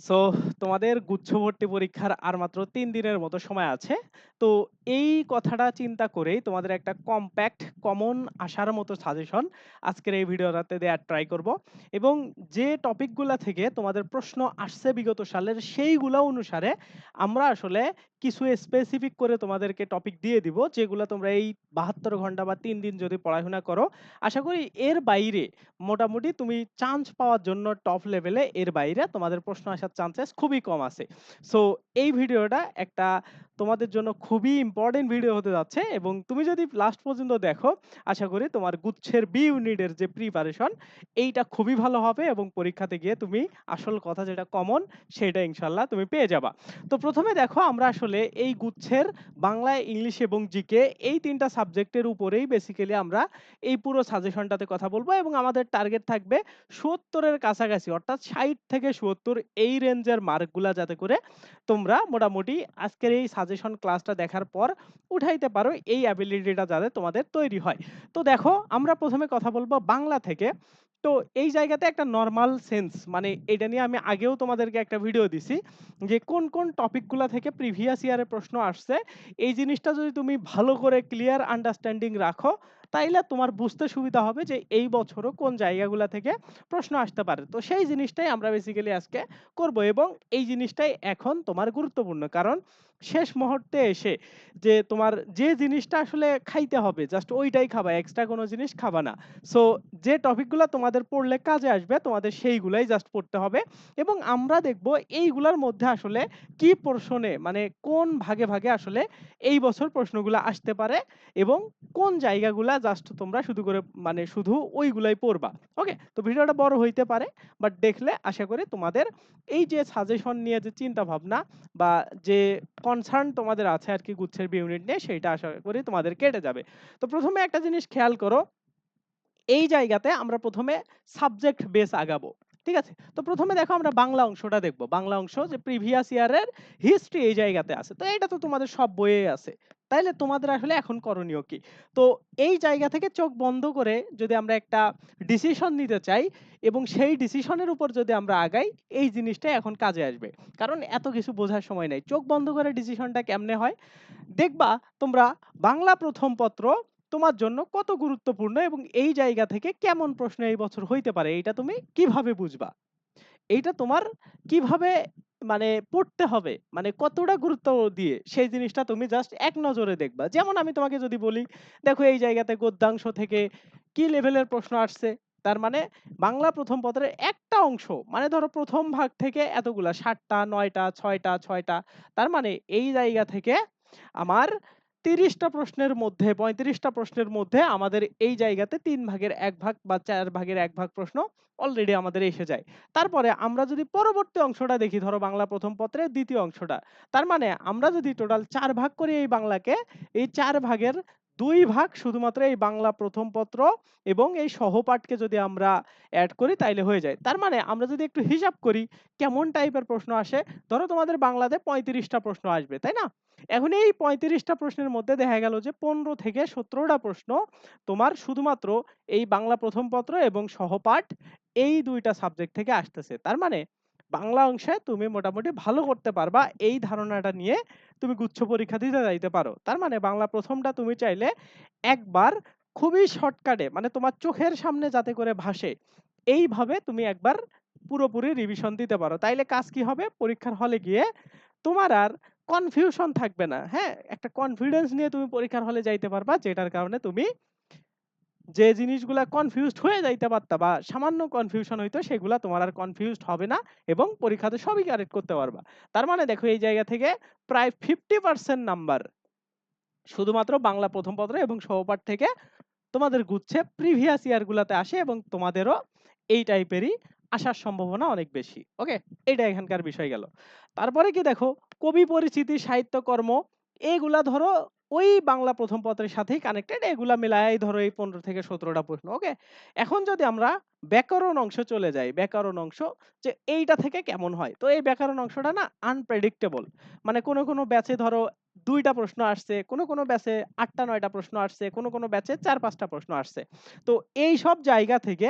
So তোমাদের গুচ্ছবর্তী পরীক্ষার আর মাত্র ৩ দিনের মতো সময় আছে। তো এই কথাটা চিন্তা করেই তোমাদের একটা কম্প্যাক্ট কমন আসার মতো সাজেশন আজকের এই ভিডিওটাতে দেয়ার ট্রাই করব। এবং যে টপিকগুলা থেকে তোমাদের প্রশ্ন আসছে বিগত সালের সেইগুলা অনুসারে আমরা আসলে কিছু স্পেসিফিক করে তোমাদেরকে টপিক দিয়ে দিব যেগুলো তোমরা এই ৭২ ঘণ্টা বা ৩ দিন যদি পড়াশোনা করো, আশা করি এর বাইরে মোটামুটি তুমি চান্স পাওয়ার জন্য টপ লেভেলে এর বাইরে তোমাদের প্রশ্ন আসার চান্সেস খুবই কম আছে। সো এই ভিডিওটা একটা তোমাদের জন্য খুবই ইম্পর্টেন্ট ভিডিও হতে যাচ্ছে এবং তুমি যদি লাস্ট পর্যন্ত দেখো, আশা করি তোমার গুচ্ছের বি ইউনিটের যে প্রিপারেশন এইটা খুবই ভালো হবে এবং পরীক্ষাতে গিয়ে তুমি আসল কথা যেটা কমন সেটা ইনশাল্লাহ তুমি পেয়ে যাবা। তো প্রথমে দেখো আমরা আসলে এই গুচ্ছের বাংলা, ইংলিশ এবং জিকে এই ৩ টা সাবজেক্টের উপরেই বেসিক্যালি আমরা এই পুরো সাজেশনটাতে কথা বলব এবং আমাদের টার্গেট থাকবে ৭০ এর কাছাকাছি অর্থাৎ ৬০ থেকে ৭০ এই রেঞ্জের মার্কগুলা যাতে করে তোমরা মোটামুটি আজকের এই সাজেশন ক্লাসটা দেখার পর উঠাইতে পারো এই অ্যাবিলিটিটা যাতে তোমাদের তৈরি হয়। তো দেখো আমরা প্রথমে কথা বলব বাংলা থেকে। তো এই জায়গাতে একটা নর্মাল সেন্স মানে এটা নিয়ে আমি আগেও তোমাদেরকে একটা ভিডিও দিছি যে কোন, কোন টপিকগুলা থেকে প্রিভিয়াস ইয়ারে প্রশ্ন আসছে। এই জিনিসটা যদি তুমি ভালো করে ক্লিয়ার আন্ডারস্ট্যান্ডিং রাখো, তাইলে তোমার বুঝতে সুবিধা হবে যে এই বছরও কোন জায়গাগুলা থেকে প্রশ্ন আসতে পারে। তো সেই জিনিসটাই আমরা বেসিক্যালি আজকে করব এবং এই জিনিসটাই এখন তোমার গুরুত্বপূর্ণ। কারণ শেষ মুহূর্তে এসে যে তোমার যে জিনিসটা আসলে খাইতে হবে জাস্ট ওইটাই খাবা। এক্সট্রা কোনো জিনিস খাবা না। সো যে টপিকগুলা তোমাদের পড়লে কাজে আসবে তোমাদের সেইগুলাই জাস্ট পড়তে হবে এবং আমরা দেখব এইগুলার মধ্যে আসলে কি প্রশ্নে মানে কোন ভাগে, ভাগে আসলে এই বছর প্রশ্নগুলা আসতে পারে এবং কোন জায়গাগুলা জাস্ট তোমরা শুধু করে মানে শুধু ওইগুলাই পড়বা। ওকে? তো ভিডিওটা বড় হইতে পারে বাট দেখলে আশা করি তোমাদের এই যে সাজেশন নিয়ে যে চিন্তা ভাবনা বা যে কনসার্ন তোমাদের আছে আর কি গুচ্ছের বি ইউনিট নিয়ে সেটা আশা করি তোমাদের কেটে যাবে। তো প্রথমে একটা জিনিস খেয়াল করো, এই জায়গাতে আমরা প্রথমে সাবজেক্ট বেস আগাবো। ঠিক আছে? তো প্রথমে দেখো আমরা বাংলা অংশটা দেখব। বাংলা অংশ যে প্রিভিয়াস ইয়ারের হিস্ট্রি এই জায়গাতে আছে। তো এটা তো তোমাদের সব বইয়েই আছে। তাইলে তোমাদের আসলে এখন করণীয় কি? তো এই জায়গা থেকে চোখ বন্ধ করে যদি আমরা একটা ডিসিশন নিতে চাই এবং সেই ডিসিশনের উপর যদি আমরা আগাই, এই জিনিসটা এখন কাজে আসবে। কারণ এত কিছু বোঝার সময় নাই। চোখ বন্ধ করে ডিসিশনটা কেমনে হয়? দেখবা তোমরা বাংলা প্রথম পত্র তোমার জন্য কত গুরুত্বপূর্ণ এবং এই জায়গা থেকে কেমন প্রশ্ন এই বছর হইতে পারে এইটা তুমি কীভাবে বুঝবা? এইটা তোমার কীভাবে মানে পড়তে হবে, মানে কতটা গুরুত্ব দিয়ে সেই জিনিসটা তুমি জাস্ট এক নজরে দেখবা। যেমন আমি তোমাকে যদি বলি, দেখো এই জায়গাতে গদ্যাংশ থেকে কি লেভেলের প্রশ্ন আসছে? তার মানে বাংলা প্রথম পত্রের একটা অংশ মানে ধরো প্রথম ভাগ থেকে এতগুলা ৭ টা, ৯ টা, ৬ টা, ৬ টা। তার মানে এই জায়গা থেকে আমার ৩০ টা প্রশ্নের মধ্যে পঁয়ত্রিশটা প্রশ্নের মধ্যে আমাদের এই জায়গাতে তিন ভাগের এক ভাগ বা চার ভাগের এক ভাগ প্রশ্ন অলরেডি আমাদের এসে যায়। তারপরে আমরা যদি পরবর্তী অংশটা দেখি ধরো বাংলা প্রথম পত্রের দ্বিতীয় অংশটা। তার মানে আমরা যদি টোটাল চার ভাগ করি এই বাংলাকে, এই চার ভাগের ২ ভাগ শুধুমাত্র এই বাংলা ১ম পত্র এবং এই সহপাঠকে যদি আমরা অ্যাড করি তাইলে হয়ে যায়। তার মানে আমরা যদি একটু হিসাব করি কেমন টাইপের প্রশ্ন আসে, ধরো তোমাদের বাংলাতে পঁয়ত্রিশটা প্রশ্ন আসবে, তাই না? এখন এই পঁয়ত্রিশটা প্রশ্নের মধ্যে দেখা গেল যে ১৫ থেকে সতেরোটা প্রশ্ন তোমার শুধুমাত্র এই বাংলা ১ম পত্র এবং সহপাঠ এই দুইটা সাবজেক্ট থেকে আসতেছে। তার মানে বাংলা অংশে তুমি মোটামুটি ভালো করতে পারবা এই ধারণাটা নিয়ে তুমি গুচ্ছ পরীক্ষা দিতে যাইতে পারো। তার মানে বাংলা প্রথমটা তুমি চাইলে একবার খুবই শর্টকাটে মানে তোমার চোখের সামনে যাতে করে ভাসে, এইভাবে তুমি একবার পুরোপুরি রিভিশন দিতে পারো। তাইলে কাজ কি হবে? পরীক্ষার হলে গিয়ে তোমার আর কনফিউশন থাকবে না। হ্যাঁ? একটা কনফিডেন্স নিয়ে তুমি পরীক্ষার হলে যাইতে পারবা যেটার কারণে তুমি যে জিনিসগুলা কনফিউজড হয়ে যাইতে পারতা বা সামান্য কনফিউশন হইতো সেগুলা তোমার আর কনফিউজড হবে না এবং পরীক্ষাতে সবই কারেক্ট করতে পারবা। তার মানে দেখো এই জায়গা থেকে প্রায় 50% নাম্বার শুধুমাত্র বাংলা ১ম পত্র এবং সহপাঠ থেকে তোমাদের গুচ্ছে প্রিভিয়াস ইয়ার গুলাতে আসে এবং তোমাদেরও এই টাইপেরই আসার সম্ভাবনা অনেক বেশি। ওকে? এটা এখানকার বিষয় গেল। তারপরে কি দেখো কবি পরিচিতি, সাহিত্যকর্ম এগুলা ধরো ওই বাংলা প্রথম পত্রের সাথেই কানেক্টেড এগুলা মিলায়াই ধরো এই ১৫ থেকে সতেরোটা প্রশ্ন। ওকে? এখন যদি আমরা ব্যাকরণ অংশে চলে যাই, ব্যাকরণ অংশ যে এইটা থেকে কেমন হয়? তো এই ব্যাকরণ অংশটা না আনপ্রেডিক্টেবল। মানে কোনো কোন ব্যাচে ধরো দুইটা প্রশ্ন আসছে, কোনো কোনো ব্যাচে ৮ টা ৯ প্রশ্ন আসছে, কোনো কোনো ব্যাচে ৪-৫ টা প্রশ্ন আসছে। তো এইসব জায়গা থেকে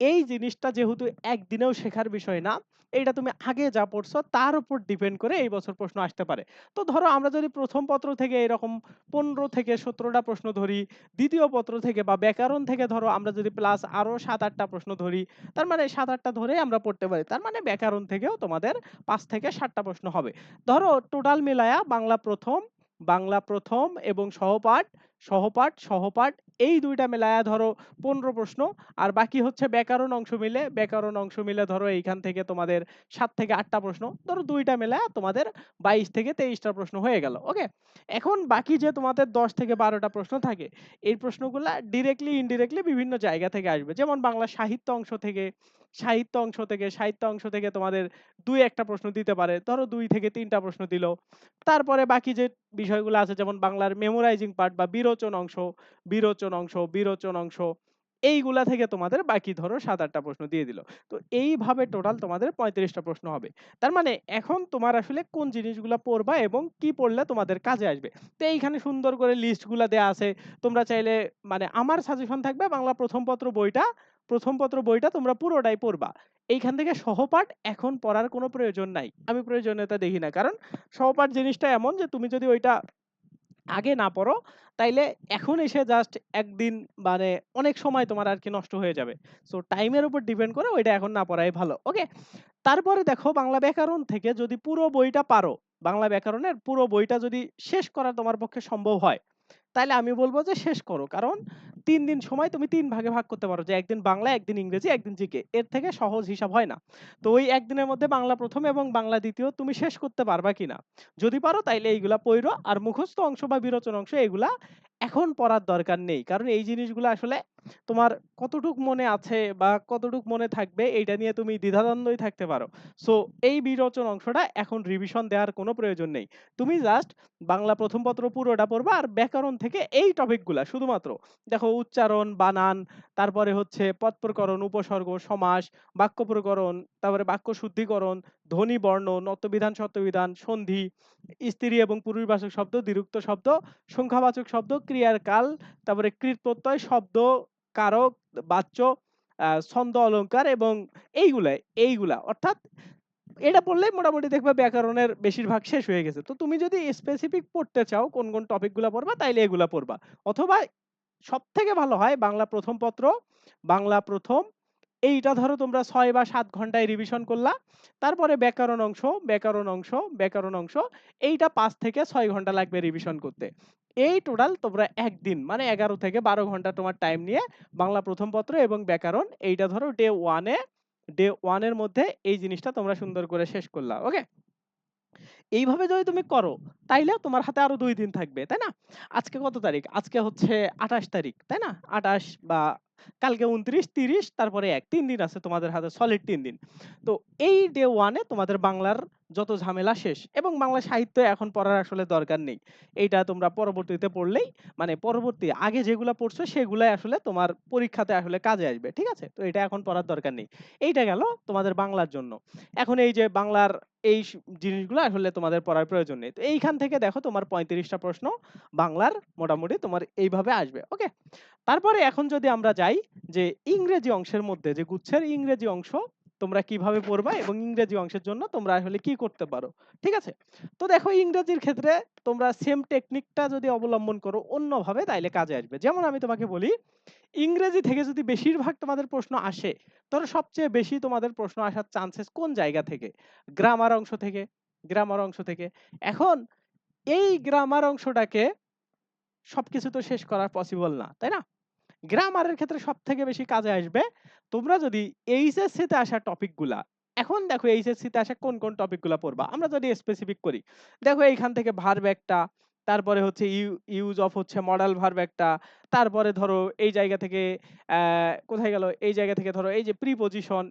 এই জিনিসটা যেহেতু একদিনেও শেখার বিষয় না, এইটা তুমি আগে যা পড়ছো তার উপর ডিপেন্ড করে এই বছর প্রশ্ন আসতে পারে। তো ধরো আমরা যদি প্রথম পত্র থেকে এরকম ১৫ থেকে ১৭ টা প্রশ্ন ধরি, দ্বিতীয় পত্র থেকে বা ব্যাকরণ থেকে ধরো আমরা যদি প্লাস আরও ৭-৮ টা প্রশ্ন ধরি, তার মানে ৭-৮ টা ধরেই আমরা পড়তে পারি। তার মানে ব্যাকরণ থেকেও তোমাদের পাঁচ থেকে ৭ টা প্রশ্ন হবে। ধরো টোটাল মিলায়া বাংলা প্রথম বাংলা প্রথম এবং সহপাঠ, সহপাঠ, সহপাঠ এই ২ টা মিলায়া ধরো ১৫ প্রশ্ন। আর বাকি হচ্ছে ব্যাকরণ অংশ মিলে, ব্যাকরণ অংশ মিলে ধরো এইখান থেকে তোমাদের সাত থেকে আটটা প্রশ্ন। ধরো ২ টা মিলায়া তোমাদের ২২ থেকে তেইশটা প্রশ্ন হয়ে গেল। ওকে? এখন বাকি যে তোমাদের ১০ থেকে বারোটা প্রশ্ন থাকে, এই প্রশ্নগুলা ডিরেক্টলি ইনডিরেক্টলি বিভিন্ন জায়গা থেকে আসবে। যেমন বাংলা সাহিত্য অংশ থেকে, সাহিত্য অংশ থেকে, সাহিত্য অংশ থেকে তোমাদের দুই একটা প্রশ্ন দিতে পারে। ধরো দুই থেকে তিনটা প্রশ্ন দিল। তারপরে বাকি যে বিষয়গুলো আছে যেমন বাংলার মেমোরাইজিং পার্ট বা বিরোচন অংশ, বিরোচন অংশ, বিরোচন অংশ এইগুলা থেকে তোমাদের বাকি ধরো সাত আটটা প্রশ্ন দিয়ে দিল। তো এইভাবে টোটাল তোমাদের পঁয়ত্রিশটা প্রশ্ন হবে। তার মানে এখন তোমার আসলে কোন জিনিসগুলা পড়বা এবং কি পড়লে তোমাদের কাজে আসবে। তো এইখানে সুন্দর করে লিস্টগুলা দেয়া আছে। তোমরা চাইলে মানে আমার সাজেশন থাকবে বাংলা প্রথম পত্র বইটা, ১ম পত্র বইটা তোমরা পুরোটাই পড়বা। এইখান থেকে সহপাঠ এখন পড়ার কোনো প্রয়োজন নাই। আমি প্রয়োজনীয়তা দেখি না। কারণ সহপাঠ জিনিসটা এমন যে তুমি যদি ওইটা আগে না পড়ো, তাইলে এখন এসে জাস্ট একদিন মানে অনেক সময় তোমার আর কি নষ্ট হয়ে যাবে। সো টাইমের উপর ডিপেন্ড করে ওইটা এখন না পড়াই ভালো। ওকে? তারপরে দেখো বাংলা ব্যাকরণ থেকে যদি পুরো বইটা পারো, বাংলা ব্যাকরণের পুরো বইটা যদি শেষ করা তোমার পক্ষে সম্ভব হয়, তাইলে আমি বলব যে শেষ করো। কারণ ৩ দিন সময় তুমি তিন ভাগে ভাগ করতে পারো যে একদিন বাংলা, একদিন ইংরেজি, একদিন জিকে। এর থেকে সহজ হিসাব হয় না। তো ওই একদিনের মধ্যে বাংলা প্রথম এবং বাংলা দ্বিতীয় তুমি শেষ করতে পারবা কিনা? যদি পারো তাইলে এইগুলা পইড়ো। আর মুখস্থ অংশ বা বিরোচন অংশ এগুলা এখন পড়ার দরকার নেই। কারণ এই জিনিসগুলো আসলে তোমার কতটুক মনে আছে বা কতটুক মনে থাকবে এইটা নিয়ে তুমি দ্বিধাদ্বন্দ্বই থাকতে পারো। সো এই বিরোচন অংশটা এখন রিভিশন দেওয়ার কোনো প্রয়োজন নেই। তুমি জাস্ট বাংলা প্রথম পত্র পুরোটা পড়বা আর ব্যাকরণ থেকে এই টপিকগুলা শুধুমাত্র দেখো উচ্চারণ, বানান, তারপরে হচ্ছে পদ প্রকরণ, উপসর্গ, সমাস, বাক্য প্রকরণ, তারপরে বাক্য শুদ্ধিকরণ, ধ্বনি, বর্ণ, নত্যবিধান, সত্যবিধান, সন্ধি, স্ত্রী এবং পুরুষবাচক শব্দ, দ্বিরুক্ত শব্দ, সংখ্যাবাচক শব্দ, ক্রিয়ার কাল, তারপরে কৃৎ প্রত্যয়, শব্দ, কারক, বাচ্য, ছন্দ অলংকার এবং এইগুলাই, এইগুলা অর্থাৎ এটা পড়লে মোটামুটি দেখবা ব্যাকরণের বেশিরভাগ শেষ হয়ে গেছে। তো তুমি যদি স্পেসিফিক পড়তে চাও কোন, কোন টপিকগুলা পড়বা তাইলে এগুলা পড়বা। অথবা সবথেকে ভালো হয় বাংলা ১ম পত্র, বাংলা ১ম এইটা ধরো তোমরা ৬ বা ৭ ঘন্টায় রিভিশন করলা। তারপরে ব্যাকরণ অংশ, ব্যাকরণ অংশ, ব্যাকরণ অংশ এইটা ৫ থেকে ৬ ঘণ্টা লাগবে রিভিশন করতে। এই টোটাল তোমরা একদিন মানে ১১ থেকে ১২ ঘণ্টা তোমার টাইম নিয়ে বাংলা ১ম পত্র এবং ব্যাকরণ এইটা ধরো ডে 1 এ ডে 1 এর মধ্যে এই জিনিসটা তোমরা সুন্দর করে শেষ করলা। ওকে? এইভাবে যদি তুমি করো, তাইলে তোমার হাতে আরও দুই দিন থাকবে, তাই না? আজকে কত তারিখ? আজকে হচ্ছে ২৮ তারিখ, তাই না? ২৮ বা কালকে ২৯, ৩০ তারপরে ১ ৩ দিন আছে তোমাদের হাতে সলিড তিন দিন। তো এই ডে 1 এ তোমাদের বাংলার যত ঝামেলা শেষ এবং বাংলা সাহিত্য এখন পড়ার আসলে দরকার নেই। এইটা তোমরা পরবর্তীতে পড়লেই মানে পরবর্তী আগে যেগুলা পড়ছো সেগুলাই আসলে তোমার পরীক্ষাতে আসলে কাজে আসবে। ঠিক আছে? তো এটা এখন পড়ার দরকার নেই। এইটা গেল তোমাদের বাংলার জন্য। এখন এই যে বাংলার এই জিনিসগুলো আসলে তোমাদের পড়ার প্রয়োজন নেই। তো এইখান থেকে দেখো তোমার পঁয়ত্রিশটা প্রশ্ন বাংলার মোটামুটি তোমার এইভাবে আসবে। ওকে? তারপরে এখন যদি আমরা যাই যে ইংরেজি অংশের মধ্যে, যে গুচ্ছের ইংরেজি অংশ তোমরা কীভাবে পড়বা এবং ইংরেজি অংশের জন্য তোমরা আসলে কি করতে পারো। ঠিক আছে? তো দেখো ইংরেজির ক্ষেত্রে তোমরা সেম টেকনিকটা যদি অবলম্বন করো অন্যভাবে তাইলে কাজে আসবে। যেমন আমি তোমাকে বলি, ইংরেজি থেকে যদি বেশিরভাগ তোমাদের প্রশ্ন আসে, ধরো সবচেয়ে বেশি তোমাদের প্রশ্ন আসার চান্সেস কোন জায়গা থেকে? গ্রামার অংশ থেকে, গ্রামার অংশ থেকে। এখন এই গ্রামার অংশটাকে সবকিছু তো শেষ করা পসিবল না, তাই না? গ্রামারের ক্ষেত্রে সবথেকে বেশি কাজে আসবে তোমরা যদি এইচএসসি তে আসা টপিকগুলা এখন দেখো এইচএসসি তে আসা কোন, কোন টপিকগুলা পড়বা। আমরা যদি স্পেসিফিক করি। দেখো এইখান থেকে ভার্ব একটা, তারপরে হচ্ছে ইউজ অফ হচ্ছে মডাল ভার্ব একটা, তারপরে ধরো এই জায়গা থেকে কোথায় গেল? এই জায়গা থেকে ধরো এই যে প্রিপজিশন,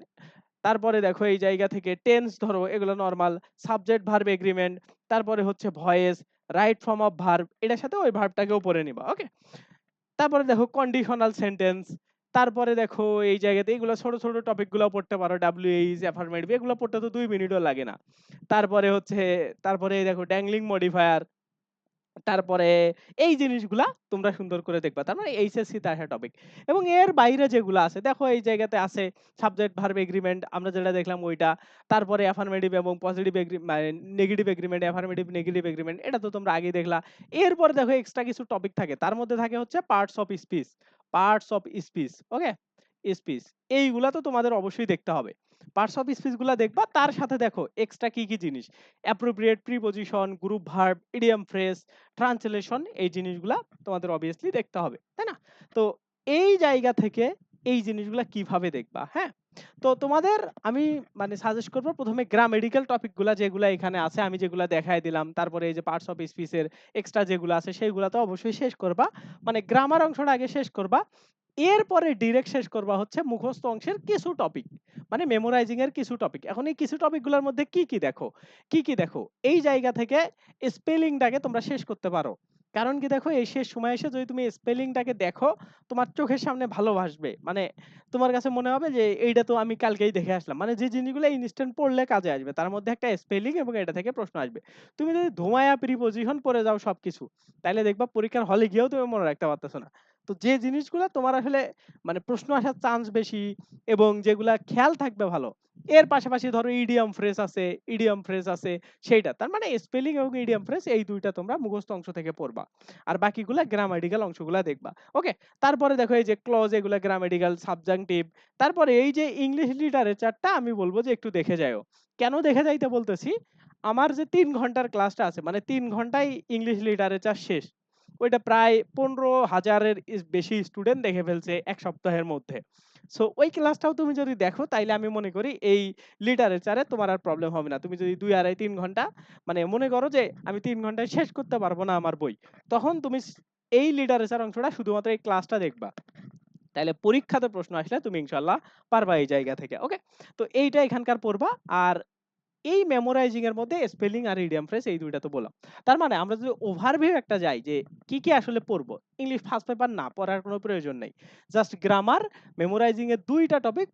তারপরে দেখো এই জায়গা থেকে টেন্স ধরো এগুলো নরমাল, সাবজেক্ট ভার্ব এগ্রিমেন্ট, তারপরে হচ্ছে voice, right form of verb এটার সাথে ওই ভার্বটাকেও পড়ে নিবা। ওকে? তারপরে দেখো কন্ডিশনাল সেন্টেন্স, তারপরে দেখো এই জায়গাতে এগুলো ছোট, ছোট টপিকগুলো পড়তে পারো। WH, অ্যাফার্মেটিভ এগুলো পড়তে তো দুই মিনিটও লাগে না। তারপরে হচ্ছে তারপরে দেখো ড্যাংলিং মডিফায়ার তারপরে এই জিনিসগুলা তোমরা সুন্দর করে দেখবা। তার মানে এইচএসসি তে আসা টপিক। এবং এর বাইরে যেগুলা আছে দেখো এই জায়গাতে আছে সাবজেক্ট ভার্ব এগ্রিমেন্ট আমরা যেটা দেখলাম ওইটা। তারপরে অ্যাফার্মেটিভ এবং পজিটিভ মানে negative agreement, affirmative, negative agreement এটা তো তোমরা আগেই দেখলা। এরপরে দেখো এক্সট্রা কিছু টপিক থাকে। তার মধ্যে থাকে হচ্ছে parts of speech, parts of speech, okay? Speech এইগুলা তো তোমাদের অবশ্যই দেখতে হবে। পার্টস অফ স্পিচগুলা দেখবা তার সাথে দেখো এক্সট্রা কি, কি জিনিস appropriate, preposition, group verb, idiom phrase, translation এই জিনিসগুলা তোমাদের অবভিয়াসলি দেখতে হবে। তাই না? তো এই জায়গা থেকে এই জিনিসগুলা কীভাবে দেখবা, হ্যাঁ? তো তোমাদের আমি মানে সাজেস্ট করব ১ম এ গ্রামেটিক্যাল টপিকগুলা যেগুলা এখানে আছে আমি যেগুলা দেখায় দিলাম। তারপরে এই যে পার্টস অফ স্পিচ এর এক্সট্রা যেগুলা আছে সেগুলা তো অবশ্যই শেষ করবা। মানে গ্রামার অংশটা আগে শেষ করবা। এরপরে ডিরেক্ট শেষ করবা হচ্ছে মুখস্থ অংশের কিছু টপিক। মানে মেমোরাইজিং এর কিছু টপিক। এখন এই কিছু টপিকগুলার মধ্যে কি, কি দেখো? কি, কি দেখো? এই জায়গা থেকে স্পেলিংটাকে তোমরা শেষ করতে পারো। কারণ কি দেখো এই শেষ সময়ে এসে যদি তুমি স্পেলিংটাকে দেখো তোমার চোখের সামনে ভালো ভাসবে। মানে তোমার কাছে মনে হবে যে এইটা তো আমি কালকেই দেখে আসলাম। মানে যে জিনিসগুলো ইনস্ট্যান্ট পড়লে কাজে আসবে। তার মধ্যে একটা স্পেলিং এবং এটা থেকে প্রশ্ন আসবে। তুমি যদি ধোঁয়ায়া প্রিপজিশন পড়ে যাও সবকিছু, তাইলে দেখবা পরীক্ষার হলে গিয়েও তুমি মনে রাখতে পারতেছো না। তো যে জিনিসগুলা তোমার আসলে মানে প্রশ্ন আসার চান্স বেশি এবং যেগুলা খেয়াল থাকবে ভালো। এর পাশাপাশি ধরো ইডিয়ম ফ্রেজ আছে, ইডিয়ম ফ্রেজ আছে সেইটা। তার মানে স্পেলিং এবং ইডিয়ম ফ্রেজ এই ২ টা তোমরা মুখস্থ অংশ থেকে পড়বা। আর বাকিগুলা গ্রামাটিক্যাল অংশগুলা দেখবা। ওকে? তারপরে দেখো এই যে ক্লজ এগুলা গ্রামাটিক্যাল, সাবজাংটিভ তারপরে এই যে ইংলিশ লিটারেচারটা আমি বলব যে একটু দেখে যাইও। কেন দেখে যাইতে বলতেছি? আমার যে তিন ঘণ্টার ক্লাসটা আছে মানে তিন ঘন্টায় ইংলিশ লিটারেচার শেষ। ওইটা প্রায় ১৫,০০০ এর ইস বেশি স্টুডেন্ট দেখে ফেলছে ১ সপ্তাহের মধ্যে। সো ওই ক্লাসটাও তুমি যদি দেখো তাইলে আমি মনে করি এই লিটারেচারে তোমার আর প্রবলেম হবে না। তুমি যদি ২, ২.৫, ৩ ঘণ্টা মানে মনে করো যে আমি তিন ঘন্টায় শেষ করতে পারব না আমার বই। তখন তুমি এই লিটারেচার অংশটা শুধুমাত্র এই ক্লাসটা দেখবা। তাইলে পরীক্ষাতে প্রশ্ন আসলে তুমি ইনশাল্লাহ পারবা এই জায়গা থেকে। ওকে? তো এইটা এখানকার পড়বা। আর এই মেমোরাইজিং এর মধ্যে স্পেলিং আর ইডিয়ম ফ্রেজ এই ২ টা তো বললাম। তার মানে আমরা যদি ওভারভিউ একটা যাই যে কি, কি আসলে পড়ব? ইংলিশ ফার্স্ট পেপার না পড়ার কোনো প্রয়োজন নাই। জাস্ট গ্রামার, মেমোরাইজিং এর ২ টা টপিক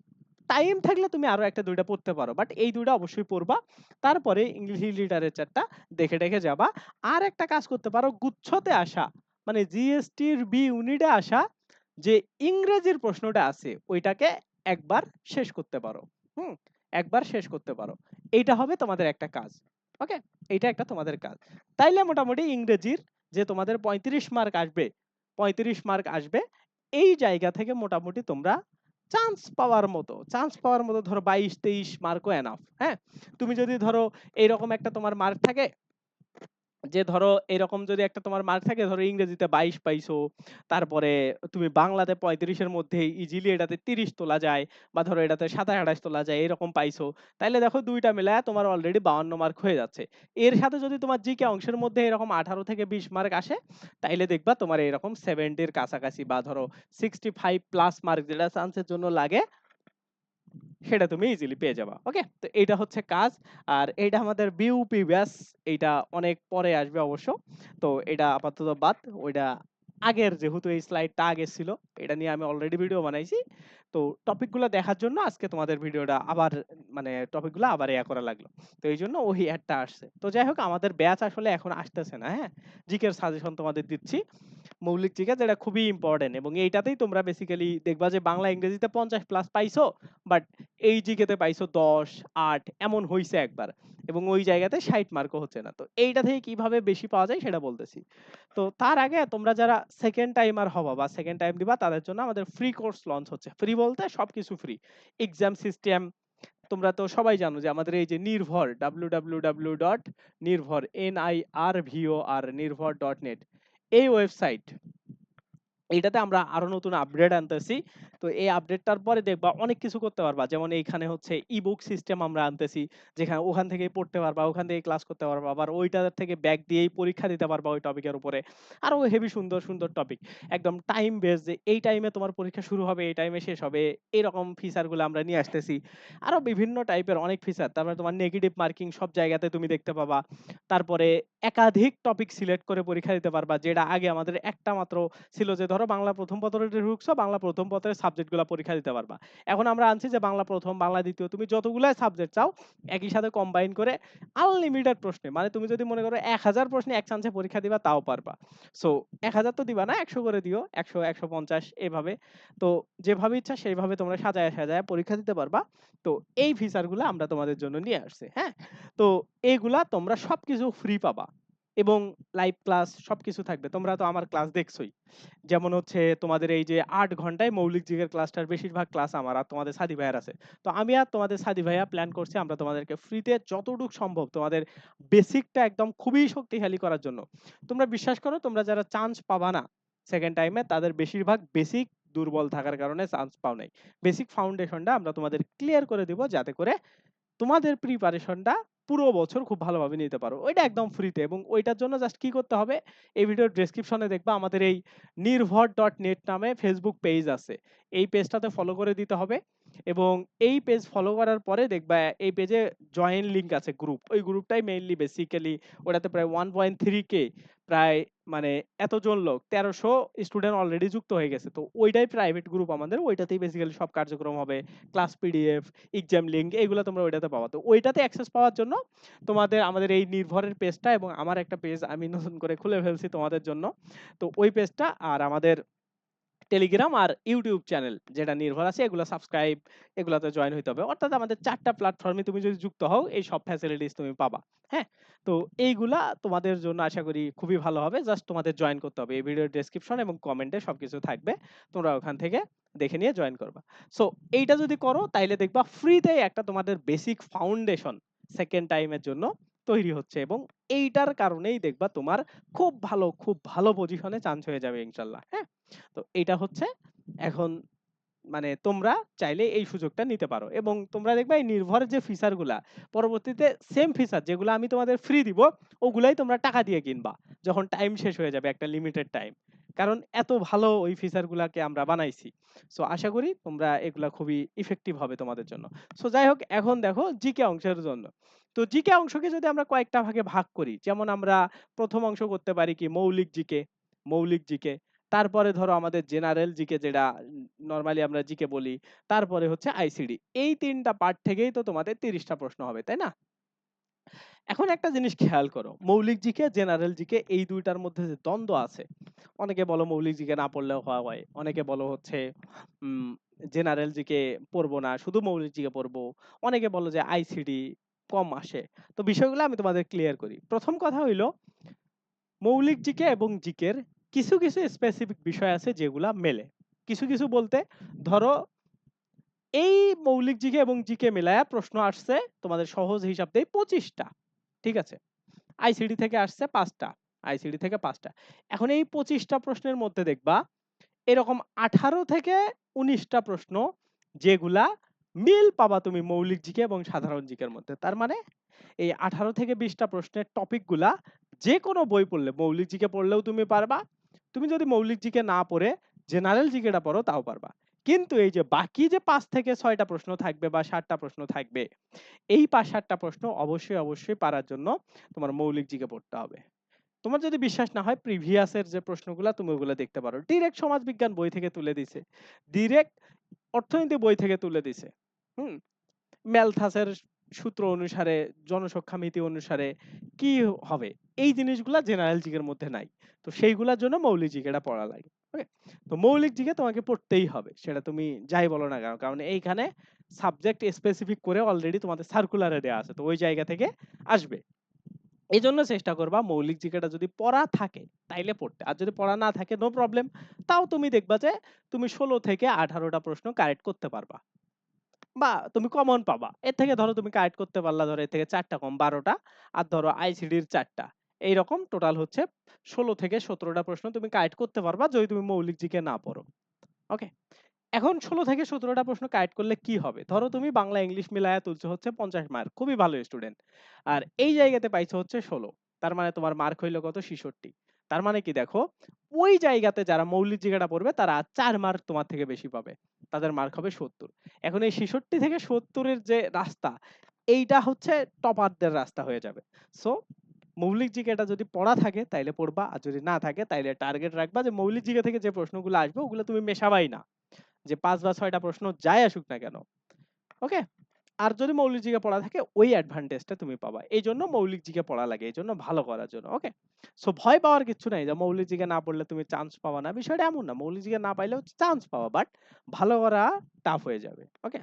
টাইম থাকলে তুমি আরও ১ টা ২ টা পড়তে পারো। বাট এই ২ টা অবশ্যই পড়বা। তারপরে ইংলিশ লিটারেচারটা দেখে, দেখে যাবা। আর একটা কাজ করতে পারো গুচ্ছতে আসা মানে জিএসটির বি ইউনিটে আসা যে ইংরেজির প্রশ্নটা আছে ওইটাকে একবার শেষ করতে পারো। হুম? একবার শেষ করতে পারো। এইটা হবে তোমাদের একটা কাজ। ওকে? এইটা একটা তোমাদের কাজ। তাইলে মোটামুটি ইংরেজির যে তোমাদের ৩৫ মার্ক আসবে, ৩৫ মার্ক আসবে এই জায়গা থেকে মোটামুটি তোমরা চান্স পাওয়ার মতো, চান্স পাওয়ার মতো ধরো ২২-২৩ মার্কও এনাফ। হ্যাঁ? তুমি যদি ধরো এইরকম একটা তোমার মার্ক থাকে যে ধরো এরকম যদি একটা তোমার মার্ক থাকে ধরো ইংরেজিতে ২২ পাইছো, তারপরে তুমি বাংলাতে ৩৫ এর মধ্যে ইজিলি এটাতে ৩০ তোলা যায় বা ধরো এটাতে ২৭-২৮ তোলা যায় এরকম পাইছো। তাইলে দেখো ২ টা মিলায়া তোমার অলরেডি ৫২ মার্ক হয়ে যাচ্ছে। এর সাথে যদি তোমার জিকে অংশের মধ্যে এরকম ১৮ থেকে ২০ মার্ক আসে, তাইলে দেখবা তোমার এরকম 70 এর কাছাকাছি বা ধরো 65 প্লাস মার্ক যেটা চান্সের জন্য লাগে সেটা তুমি ইজিলি পেয়ে যাবা। ওকে? তো এটা হচ্ছে কাজ। আর এটা আমাদের বিউপি ব্যাস এইটা অনেক পরে আসবে অবশ্য। তো এটা আপাতত বাদ। ওইটা আগের যেহেতু এই স্লাইডটা আগে ছিল, এটা নিয়ে আমি অলরেডি ভিডিও বানাইছি। তো টপিকগুলা দেখার জন্য আজকে তোমাদের ভিডিওটা আবার মানে টপিকগুলা আবার ইয়া করা লাগল। তো এইজন্য ওই এডটা আসছে। তো যাই হোক আমাদের ব্যাচ আসলে এখন আসতেছে না, হ্যাঁ? জিকের সাজেশন তোমাদের দিচ্ছি। মৌলিক জিকে যেটা খুবই ইম্পর্টেন্ট এবং এইটাতেই তোমরা বেসিক্যালি দেখবা যে বাংলা ইংরেজিতে ৫০ প্লাস পাইছো, বাট এই জিকেতে পাইছো ১০, ৮ এমন হইছে একবার। এবং ওই জায়গাতে ৬০ মার্কও হচ্ছে না। তো এইটা থেকে কীভাবে বেশি পাওয়া যায় সেটা বলতেছি। তো তার আগে তোমরা যারা সেকেন্ড টাইমার হবা বা সেকেন্ড টাইম দিবা তাদের জন্য আমাদের ফ্রি কোর্স লঞ্চ হচ্ছে। ফ্রি বলতে সবকিছু ফ্রি। এক্সাম সিস্টেম তোমরা তো সবাই জানো যে আমাদের এই যে নির্ভর www.নির্ভর n i আরভিও আর নির্ভর ডট নেট এই ওয়েবসাইট এইটাতে আমরা আরও নতুন আপডেট আনতেছি। তো এই আপডেটটার পরে দেখবা অনেক কিছু করতে পারবা। যেমন এইখানে হচ্ছে ই-বুক সিস্টেম আমরা আনতেছি। যেখানে ওখান থেকেই পড়তে পারবা, ওখান থেকেই ক্লাস করতে পারবা। আবার ওইটা থেকে ব্যাক দিয়েই পরীক্ষা দিতে পারবা ওই টপিকের উপরে। আরও হেভি সুন্দর, সুন্দর টপিক। একদম টাইম বেস যে এই টাইমে তোমার পরীক্ষা শুরু হবে, এই টাইমে শেষ হবে। এরকম ফিচারগুলো আমরা নিয়ে আসতেছি। আরও বিভিন্ন টাইপের অনেক ফিচার। তারপরে তোমার নেগেটিভ মার্কিং সব জায়গাতে তুমি দেখতে পাবা। তারপরে একাধিক টপিক সিলেক্ট করে পরীক্ষা দিতে পারবা। যেটা আগে আমাদের একটা মাত্র ছিল যে ধরো ধরো বাংলা প্রথম পত্রে ঢুকছো বাংলা প্রথম পত্রের সাবজেক্টগুলো পরীক্ষা দিতে পারবা। এখন আমরা আনছি যে বাংলা প্রথম, বাংলা দ্বিতীয়, তুমি যতগুলাই সাবজেক্ট চাও, একই সাথে কম্বাইন করে আনলিমিটেড প্রশ্নে মানে তুমি যদি মনে করো এক হাজার প্রশ্নে এক চান্সে পরীক্ষা দিবা, তাও পারবা। সো এক হাজার তো দিবা না, একশো করে দিও, একশো একশো পঞ্চাশ, এভাবে। তো যেভাবে ইচ্ছা সেইভাবে তোমরা সাজায় সাজায় পরীক্ষা দিতে পারবা। তো এই ফিচারগুলো আমরা তোমাদের জন্য নিয়ে আসছি হ্যাঁ? তো এইগুলা তোমরা সবকিছু ফ্রি পাবা। এবং লাইভ ক্লাস সবকিছু থাকবে। তোমরা তো আমার ক্লাস দেখছোই। যেমন হচ্ছে তোমাদের এই যে আট ঘন্টায় মৌলিক জিগের ক্লাসটার বেশিরভাগ ক্লাস আমার আর তোমাদের সাদি ভাইয়ার আছে। তো আমি আর তোমাদের সাদি ভাইয়া প্ল্যান করছি আমরা তোমাদেরকে ফ্রিতে যতটুকু সম্ভব তোমাদের বেসিকটা একদম খুবই শক্তিশালী করার জন্য। তোমরা বিশ্বাস করো, তোমরা যারা চান্স পাবা না সেকেন্ড টাইমে তাদের বেশিরভাগ বেসিক দুর্বল থাকার কারণে চান্স পাও নাই। বেসিক ফাউন্ডেশনটা আমরা তোমাদের ক্লিয়ার করে দিব যাতে করে তোমাদের প্রিপারেশনটা পুরো বছর খুব ভালোভাবে নিতে পারো। ওইটা একদম ফ্রিতে এবং ওইটার জন্য জাস্ট কি করতে হবে, এই ভিডিওর ডেসক্রিপশনে দেখবে আমাদের এই নির্ভর ডট নেট নামে ফেসবুক পেজ আছে। এই পেজটাতে ফলো করে দিতে হবে। এবং এই পেজ ফলো করার পরে দেখবা, এই পেজে জয়েন লিংক আছে গ্রুপ ওই গ্রুপটাই মেইনলি বেসিক্যালি ওটাতে প্রায় ওয়ান পয়েন্ট থ্রি কে প্রায় মানে এতজন লোক, তেরোশো স্টুডেন্ট অলরেডি যুক্ত হয়ে গেছে। তো ওইটাই প্রাইভেট গ্রুপ আমাদের, ওইটাতেই বেসিক্যালি সব কার্যক্রম হবে। ক্লাস পিডিএফ এক্সাম লিঙ্ক এগুলো তোমরা ওইটাতে পাবা। তো ওইটাতে অ্যাক্সেস পাওয়ার জন্য তোমাদের, আমাদের এই নির্ভরের পেজটা এবং আমার একটা পেজ আমি নতুন করে খুলে ফেলছি তোমাদের জন্য। তো ওই পেজটা আর আমাদের টেলিগ্রাম আর ইউটিউব চ্যানেল যেটা নির্ভর আছে এগুলো সাবস্ক্রাইব এগুলাতে জয়েন হইতে হবে। অর্থাৎ আমাদের চারটা প্ল্যাটফর্মে তুমি যদি যুক্ত হও এই সব ফ্যাসিলিটিস তুমি পাবা হ্যাঁ? তো এইগুলা তোমাদের জন্য আশা করি খুবই ভালো হবে। জাস্ট তোমাদের জয়েন করতে হবে। এই ভিডিওর ডেসক্রিপশন এবং কমেন্টে সবকিছু থাকবে। তোমরা ওখান থেকে দেখে নিয়ে জয়েন করবা। সো এইটা যদি করো তাইলে দেখবা ফ্রিতেই একটা তোমাদের বেসিক ফাউন্ডেশন সেকেন্ড টাইমের জন্য তৈরি হচ্ছে এবং এইটার কারণেই দেখবা তোমার খুব ভালো খুব ভালো পজিশনে চান্স হয়ে যাবে ইনশাল্লাহ হ্যাঁ? তো এইটা হচ্ছে এখন মানে তোমরা চাইলে এই সুযোগটা নিতে পারো এবং তোমরা দেখবে এই নির্ভরের যে ফিচারগুলা, পরবর্তীতে সেম ফিচার যেগুলো আমি তোমাদের ফ্রি দিব, ওগুলাই তোমরা টাকা দিয়ে কিনবা যখন টাইম শেষ হয়ে যাবে একটা লিমিটেড টাইম কারণ এত ভালো ওই ফিচার গুলাকে আমরা বানাইছি। সো আশা করি তোমরা এগুলা খুবই ইফেক্টিভ হবে তোমাদের জন্য। সো যাই হোক, এখন দেখো জিকে অংশের জন্য। তো জিকে অংশকে যদি আমরা কয়েকটা ভাগে ভাগ করি, যেমন আমরা প্রথম অংশ করতে পারি কি মৌলিক জিকে মৌলিক জিকে, তারপরে ধরো আমাদের জেনারেল জিকে যেটা নর্মালি আমরা জিকে বলি, তারপরে হচ্ছে আইসিডি, এই তিনটা পার্ট থেকেই তো তোমাদের তিরিশটা প্রশ্ন হবে, তাই না? এখন একটা জিনিস খেয়াল করো, মৌলিক জিকে, জেনারেল জিকে, এই দুইটার মধ্যে যে দ্বন্দ্ব আছে, অনেকে বলো মৌলিক জিকে না পড়লেও হওয়া হয়, অনেকে বলো হচ্ছে জেনারেল জিকে পড়ব না, শুধু মৌলিক জিকে পড়ব, অনেকে বলো যে আইসিডি কম আসে। তো বিষয়গুলো আমি তোমাদের ক্লিয়ার করি। প্রথম কথা হইল, মৌলিক জিকে এবং জিকের কিছু কিছু স্পেসিফিক বিষয় আছে যেগুলা মেলে। কিছু কিছু বলতে ধরো, এই মৌলিক জিকে এবং জিকে মেলায়া প্রশ্ন আসছে তোমাদের সহজ হিসাব দেই পঁচিশটা, ঠিক আছে? আইসিডি থেকে আসছে পাঁচটা আইসিডি থেকে পাঁচটা। এখন এই পঁচিশটা প্রশ্নের মধ্যে দেখবা, এরকম আঠারো থেকে উনিশটা প্রশ্ন যেগুলা মিল পাবা তুমি মৌলিক জিকে এবং সাধারণ জিকের মধ্যে। তার মানে এই আঠারো থেকে বিশটা প্রশ্নের টপিকগুলা যে কোনো বই পড়লে, মৌলিক জিকে পড়লেও তুমি পারবা, তুমি যদি মৌলিক জিকে না পড়ে, জেনারেল জিকেটা পড়ো, তাও পারবা। কিন্তু এই যে বাকি যে পাঁচ থেকে ছয়টা প্রশ্ন থাকবে বা সাতটা প্রশ্ন থাকবে, এই পাঁচ সাতটা প্রশ্ন অবশ্যই অবশ্যই পারার জন্য তোমার মৌলিক জিকে পড়তে হবে। তোমার যদি বিশ্বাস না হয়, প্রিভিয়াসের যে প্রশ্নগুলো তুমি ওগুলো দেখতে পারো। ডিরেক্ট সমাজ বিজ্ঞান বই থেকে তুলে দিছে। ডিরেক্ট অর্থনীতি বই থেকে তুলে দিছে। হুম ম্যালথাসের সূত্র অনুসারে, জনসংখ্যা মিতি অনুসারে কি হবে? এই জিনিসগুলা জেনারেল জিকের মধ্যে নাই। তো সেইগুলোর জন্য মৌলিক জিকেটা পড়া লাগে ওকে তো মৌলিক জিকে তোমাকে পড়তেই হবে, সেটা তুমি যাই বলো না কেন? কারণ এইখানে সাবজেক্ট স্পেসিফিক করে অলরেডি তোমাদের সার্কুলারে দেওয়া আছে, তো ওই জায়গা থেকে আসবে। এই জন্য চেষ্টা করবা মৌলিক জিকেটা যদি পড়া থাকে, তাইলে পড়তে। আর যদি পড়া না থাকে নো প্রবলেম তাও তুমি দেখবা যে, তুমি ষোলো থেকে আঠারোটা প্রশ্ন কারেক্ট করতে পারবা। বা তুমি কমন পাবা। এর থেকে ধরো তুমি কারেক্ট করতে পারলা ধরো এর থেকে চারটা কম, বারোটা। আর ধরো আইসিডির চারটা। এইরকম টোটাল হচ্ছে ষোলো থেকে সতেরোটা প্রশ্ন তুমি কারেক্ট করতে পারবা যদি তুমি মৌলিক জিকে না পড়ো। ওকে এখন ষোলো থেকে সতেরোটা প্রশ্ন কারেক্ট করলে কি হবে? ধরো তুমি বাংলা, ইংলিশ মিলায়া তুলছো হচ্ছে পঞ্চাশ মার্ক খুবই ভালো স্টুডেন্ট আর এই জায়গাতে পাইছো হচ্ছে ষোলো। তার মানে তোমার মার্ক হইল কত? ছিষট্টি। তার মানে কি দেখো, ওই জায়গাতে যারা মৌলিক জায়গাটা পড়বে তারা চার মার্ক তোমার থেকে বেশি পাবে। তাদের মার্ক হবে সত্তর। এখন এই ছেষট্টি থেকে সত্তরের যে রাস্তা, এইটা হচ্ছে টপারদের রাস্তা হয়ে যাবে। সো মৌলিক জিকেটা যদি পড়া থাকে, তাইলে পড়বা, আর যদি না থাকে, তাইলে টার্গেট রাখবা যে মৌলিক জিকে থেকে যে প্রশ্নগুলো আসবে, ওগুলো তুমি মেশাবাই না। যে পাঁচ বা ছয়টা প্রশ্ন যাই আসুক না কেন। ওকে আর যদি মৌলিক জিকে পড়া থাকে, ওই অ্যাডভান্টেজটা তুমি পাবা। এই জন্য মৌলিক জিকে পড়া লাগে, এই জন্য ভালো করার জন্য ওকে সো ভয় পাওয়ার কিছু নাই, যে মৌলিক জিকে না পড়লে তুমি চান্স পাবা না। বিষয়টা এমন না, মৌলিক জিকে না পাইলেও চান্স পাবা বাট ভালো করা টাফ হয়ে যাবে ওকে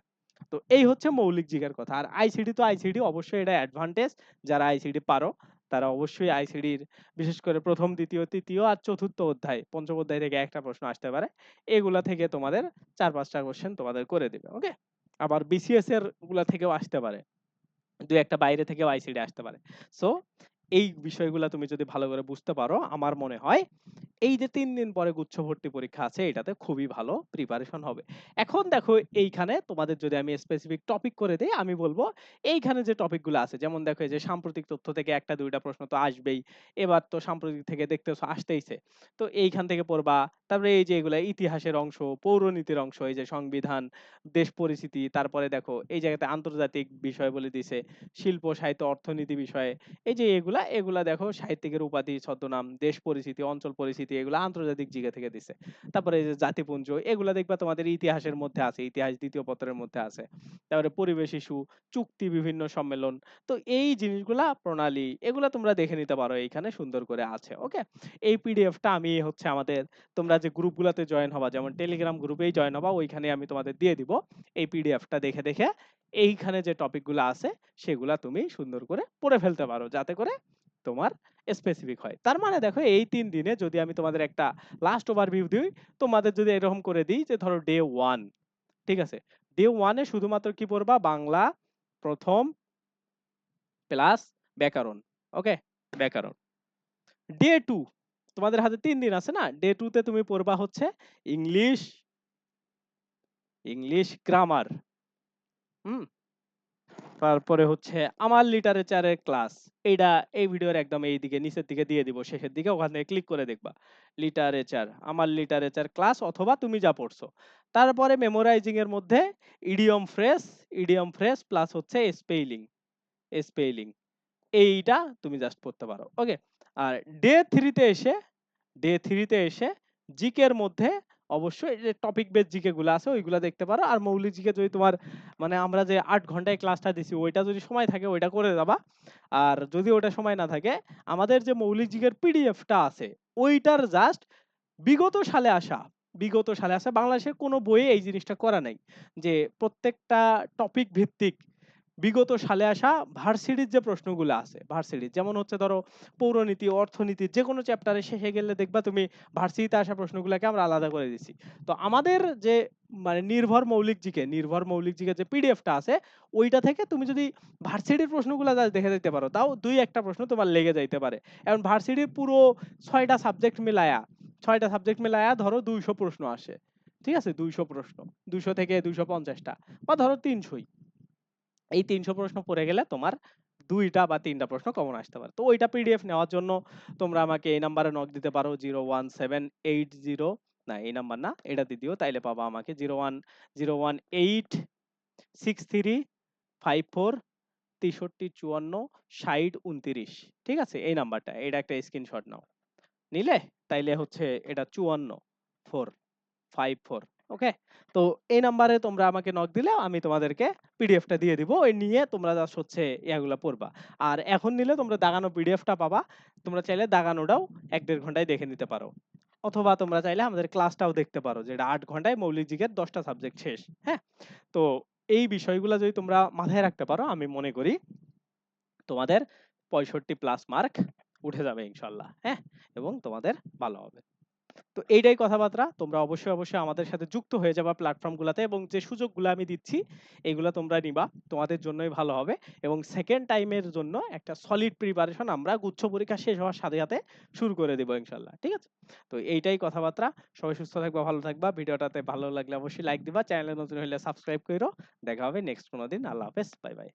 তো এই হচ্ছে মৌলিক জিকের কথা। আর আইসিডি তো আইসিডি অবশ্যই এটা অ্যাডভান্টেজ যারা আইসিডি পারো, তারা অবশ্যই আইসিডির বিশেষ করে প্রথম, দ্বিতীয়, তৃতীয় আর চতুর্থ অধ্যায়, পঞ্চম অধ্যায় থেকে একটা প্রশ্ন আসতে পারে। এগুলা থেকে তোমাদের চার পাঁচটা কোশ্চেন তোমাদের করে দেবে ওকে আবার বিসিএস এরগুলা থেকেও আসতে পারে। দু একটা বাইরে থেকেও আইসিডি আসতে পারে। সো এই বিষয়গুলা তুমি যদি ভালো করে বুঝতে পারো, আমার মনে হয় এই যে তিন দিন পরে গুচ্ছ ভর্তি পরীক্ষা আছে, এটাতে খুবই ভালো প্রিপারেশন হবে। এখন দেখো এইখানে তোমাদের যদি আমি স্পেসিফিক টপিক করে দিই, আমি বলব এইখানে যে টপিকগুলো আছে, যেমন দেখো যে সাম্প্রতিক তথ্য থেকে একটা, দুইটা প্রশ্ন তো আসবেই, এবার তো সাম্প্রতিক থেকে দেখতেছো আসতেইছে তো এইখান থেকে পড়বা, তারপরে এই যে এগুলা ইতিহাসের অংশ, পৌরনীতির অংশ, এই যে সংবিধান, দেশ পরিস্থিতি, তারপরে দেখো এই জায়গাতে আন্তর্জাতিক বিষয় বলে দিছে, শিল্প, সাহিত্য, অর্থনীতি বিষয়ে, এই যে এগুলা এগুলা দেখো সাহিত্যিকের উপাধি, ছদ্মনাম, দেশ পরিস্থিতি অঞ্চল পরিস্থিতি এগুলো আন্তর্জাতিক জিগে থেকে দিছে। তারপরে এই যে জাতিপুঞ্জ, এগুলা দেখবা তোমাদের ইতিহাসের মধ্যে আছে, ইতিহাস দ্বিতীয় পত্রের মধ্যে আছে। তারপরে পরিবেশ ইস্যু, চুক্তি বিভিন্ন সম্মেলন। তো এই জিনিসগুলা প্রণালী, এগুলা তোমরা দেখে নিতে পারো এইখানে সুন্দর করে আছে, ওকে? এই পিডিএফটা আমি হচ্ছে আমাদের, তোমরা যে গ্রুপগুলোতে জয়েন হবা, যেমন টেলিগ্রাম গ্রুপেই জয়েন হবা, ওইখানে আমি তোমাদের দিয়ে দিব। এই পিডিএফটা দেখে দেখে এইখানে যে টপিকগুলো আছে, সেগুলা তুমি সুন্দর করে পড়ে ফেলতে পারো, যাতে করে তোমার স্পেসিফিক হয়। তার মানে দেখো, এই তিন দিনে যদি আমি তোমাদের একটা লাস্ট ওভারভিউ দিই, তোমাদের যদি এরকম করে দিই যে ধরো ডে ওয়ান ঠিক আছে? ডে ওয়ানে শুধুমাত্র কি পড়বা? বাংলা প্রথম প্লাস ব্যাকরণ ওকে ব্যাকরণ। ডে টু তোমাদের হাতে তিন দিন আছে না? ডে টু তে তুমি পড়বা হচ্ছে ইংলিশ ইংলিশ গ্রামার হুম? তারপরে হচ্ছে আমার লিটারেচারের ক্লাস এইটা এই ভিডিওর একদম এই দিকে নিচের দিকে দিয়ে দিব, শেষের দিকে, ওখান ক্লিক করে দেখবা। লিটারেচার আমার লিটারেচার ক্লাস অথবা তুমি যা পড়ছো। তারপরে মেমোরাইজিং এর মধ্যে idiom phrase idiom phrase plus হচ্ছে স্পেলিং স্পেলিং এইটা তুমি জাস্ট পড়তে পারো ওকে আর ডে থ্রিতে এসে ডে থ্রিতে এসে, জিকের মধ্যে অবশ্যই, যে টপিক বেস জিকে গুলো আছে, ওইগুলো দেখতে পারো। আর মৌলিক জিকে যদি তোমার মানে আমরা যে আট ঘন্টায় ক্লাসটা দিছি, ওইটা যদি সময় থাকে, ওইটা করে যাবা। আর যদি ওটা সময় না থাকে, আমাদের যে মৌলিক জিকের পিডিএফটা আছে, ওইটার জাস্ট বিগত সালে আসা, বিগত সালে আসা বাংলাদেশের কোনো বইয়ে এই জিনিসটা করা নাই। যে প্রত্যেকটা টপিক ভিত্তিক বিগত সালে আসা ভার্সিটির যে প্রশ্নগুলো আছে ভার্সিটির যেমন হচ্ছে ধরো পৌরনীতি, অর্থনীতি, যে কোনো চ্যাপ্টারে শেষে গেলে দেখবা তুমি ভার্সিটিতে আসা প্রশ্নগুলোকে আমরা আলাদা করে দিছি। তো আমাদের যে মানে নির্ভর মৌলিক জিকে, নির্ভর মৌলিক জিকে যে পিডিএফটা আছে, ওইটা থেকে তুমি যদি ভার্সিটির প্রশ্নগুলো জাস্ট দেখে দেখতে পারো, তাও দুই একটা প্রশ্ন তোমার লেগে যাইতে পারে। এখন ভার্সিটির পুরো ছয়টা সাবজেক্ট মিলায়া, ছয়টা সাবজেক্ট মিলায়া ধরো দুইশো প্রশ্ন আসে, ঠিক আছে? দুইশো প্রশ্ন, দুইশো থেকে দুইশো পঞ্চাশটা, বা ধরো তিনশোই। এই তিনশো প্রশ্ন পড়ে গেলে তোমার দুইটা বা তিনটা প্রশ্ন কমন আসতে পারে। তো ওইটা পিডিএফ নেওয়ার জন্য তোমরা আমাকে এই নাম্বারে নক দিতে পারো zero one seven eight zero না, এই নাম্বার না, এটা দিও তাইলে পাবা আমাকে zero one zero one eight six three five four তেষট্টি চুয়ান্ন ষাট উনত্রিশ ঠিক আছে? এই নাম্বারটা এটা একটা স্ক্রিনশট নাও। নিলে তাইলে হচ্ছে এটা চুয়ান্ন ফোর ফাইভ ফোর ওকে? তো এই নাম্বারে তোমরা আমাকে নক দিলে আমি তোমাদেরকে পিডিএফটা দিয়ে দিব। ওই নিয়ে তোমরা জাস্ট হচ্ছে ইয়াগুলা পড়বা। আর এখন নিলে তোমরা দাগানো পিডিএফটা পাবা। তোমরা চাইলে দাগানোটাও এক দেড় ঘন্টায় দেখে নিতে পারো। অথবা তোমরা চাইলে আমাদের ক্লাসটাও দেখতে পারো যেটা আট ঘন্টায় মৌলিক জিকের দশটা সাবজেক্ট শেষ হ্যাঁ? তো এই বিষয়গুলো যদি তোমরা মাথায় রাখতে পারো, আমি মনে করি তোমাদের পঁয়ষট্টি প্লাস মার্ক উঠে যাবে ইনশাল্লাহ হ্যাঁ? এবং তোমাদের ভালো হবে। তো এইটাই কথাবার্তা। তোমরা অবশ্যই অবশ্যই আমাদের সাথে যুক্ত হয়ে যাবা প্ল্যাটফর্ম গুলাতে এবং যে সুযোগগুলো আমি দিচ্ছি, এগুলো তোমরা নিবা। তোমাদের জন্যই ভালো হবে এবং সেকেন্ড টাইমের জন্য একটা সলিড প্রিপারেশন আমরা গুচ্ছ পরীক্ষা শেষ হওয়ার সাথে সাথে শুরু করে দেবো ইনশাল্লাহ, ঠিক আছে? তো এইটাই কথাবার্তা। সবাই সুস্থ থাকবা, ভালো থাকবা। ভিডিওটাতে ভালো লাগলে অবশ্যই লাইক দিবা। চ্যানেলে নতুন হলে সাবস্ক্রাইব করো দেখা হবে নেক্সট কোনো দিন। আল্লাহ হাফেজ। Bye bye